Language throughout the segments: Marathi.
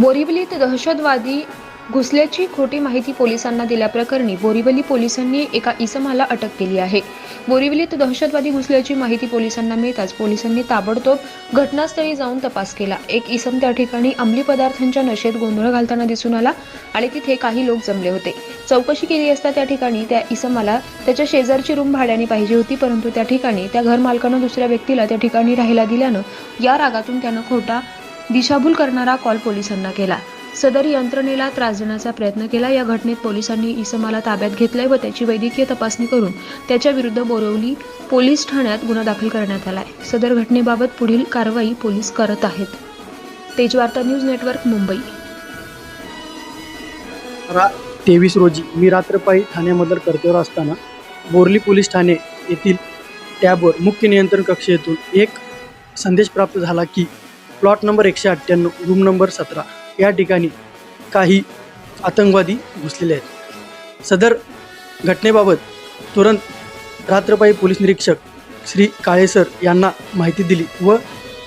बोरिवलीत दहशतवादी घुसल्याची खोटी माहिती पोलिसांना दिल्याप्रकरणी बोरिवली पोलिसांनी एका इसमाला अटक केली आहे. बोरिवलीत दहशतवादी घुसल्याची माहिती पोलिसांना मिळताच पोलिसांनी ताबडतोब घटनास्थळी जाऊन तपास केला. एक इसम त्या ठिकाणी अंमली पदार्थांच्या नशेत गोंधळ घालताना दिसून आला आणि तिथे काही लोक जमले होते. चौकशी केली असता त्या ठिकाणी त्या इसमाला त्याच्या शेजारची रूम भाड्याने पाहिजे होती परंतु त्या ठिकाणी त्या घर मालकानं दुसऱ्या व्यक्तीला त्या ठिकाणी राहायला दिल्यानं या रागातून त्यानं खोटा दिशाभूल करणारा कॉल पोलिसांना केला. सदर यंत्रणेला त्रास देण्याचा प्रयत्न केला. या घटनेत पोलिसांनी इसमाला ताब्यात घेतलंय व त्याची वैद्यकीय तपासणी करून त्याच्या विरुद्ध बोरवली पोलीस ठाण्यात गुन्हा दाखल करण्यात आलाय. सदर घटनेबाबत पुढील कारवाई पोलीस करत आहेत. Tejwarta news network Mumbai. तेवीस रोजी मी रात्रपाळी ठाण्यामधील कर्तव्यावर असताना बोरली पोलीस ठाणे येथील टॅबवर मुख्य नियंत्रण कक्षेतून एक संदेश प्राप्त झाला की प्लॉट नंबर एकशे अठ्ठ्याण्णव रूम नंबर सतरा. या ठिकाणी काही आतंकवादी घुसलेले आहेत. सदर घटनेबाबत तुरंत रात्रपायी पोलीस निरीक्षक श्री काळेसर यांना माहिती दिली व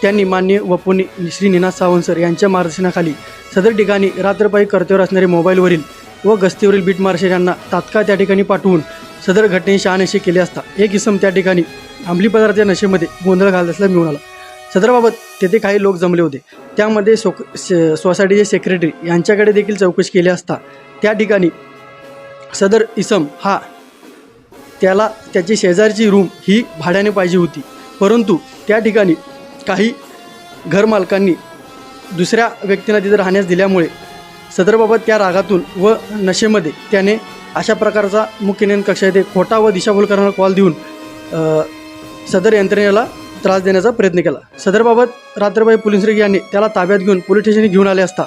त्यांनी मान्य वपुनी श्री निनाद सावंत सर यांच्या मार्गदर्शनाखाली सदर ठिकाणी रात्रपायी कर्तव्यावर असणारे मोबाईलवरील व गस्तीवरील बीट मार्शल यांना तात्काळ त्या ठिकाणी पाठवून सदर घटनेची शहानिशे केली असता. एक इसम त्या ठिकाणी अंमली पदार्थाच्या नशेमध्ये गोंधळ घालत असल्या मिळून आला. सदरबाबत तेथे काही लोक जमले होते. त्यामध्ये सोक से सोसायटीचे सेक्रेटरी यांच्याकडे देखील चौकशी केली असता त्या ठिकाणी सदर इसम हा त्याला त्याची शेजारची रूम ही भाड्याने पाहिजे होती. परंतु त्या ठिकाणी काही घरमालकांनी दुसऱ्या व्यक्तीला तिथे राहण्यास दिल्यामुळे सदरबाबत त्या रागातून व नशेमध्ये त्याने अशा प्रकारचा मुख्य नियंत्रण कक्षा येथे खोटा व दिशाभूल करणारा कॉल देऊन सदर यंत्रणेला त्रास देण्याचा प्रयत्न केला. सदरबाबत रात्रबाई पोलीस यांनी त्याला ताब्यात घेऊन पोलीस स्टेशनला घेऊन आले असता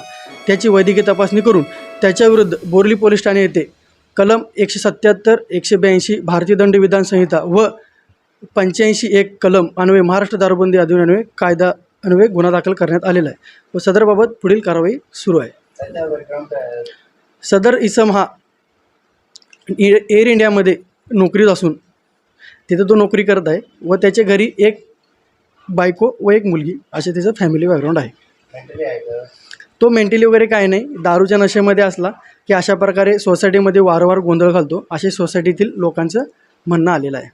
त्याची वैद्यकीय तपासणी करून त्याच्याविरुद्ध बोर्ली पोलीस ठाणे येथे कलम एकशे सत्याहत्तर एकशे ब्याऐंशी भारतीय दंड विधानसंहिता व पंच्याऐंशी एक कलम अन्वये महाराष्ट्र दारूबंदी अधिनियम कायदा अन्वये गुन्हा दाखल करण्यात आलेला आहे. व सदरबाबत पुढील कारवाई सुरू आहे. सदर इसम हा एअर इंडियामध्ये नोकरीत असून तिथं तो नोकरी करत आहे व त्याच्या घरी एक बायको व एक मुलगी असे त्याचं फॅमिली बॅकग्राऊंड आहे. तो मेंटली वगैरे काय नाही. दारूच्या नशेमध्ये असला की अशा प्रकारे सोसायटीमध्ये वारंवार गोंधळ घालतो असे सोसायटीतील लोकांचं म्हणणं आलेलं आहे.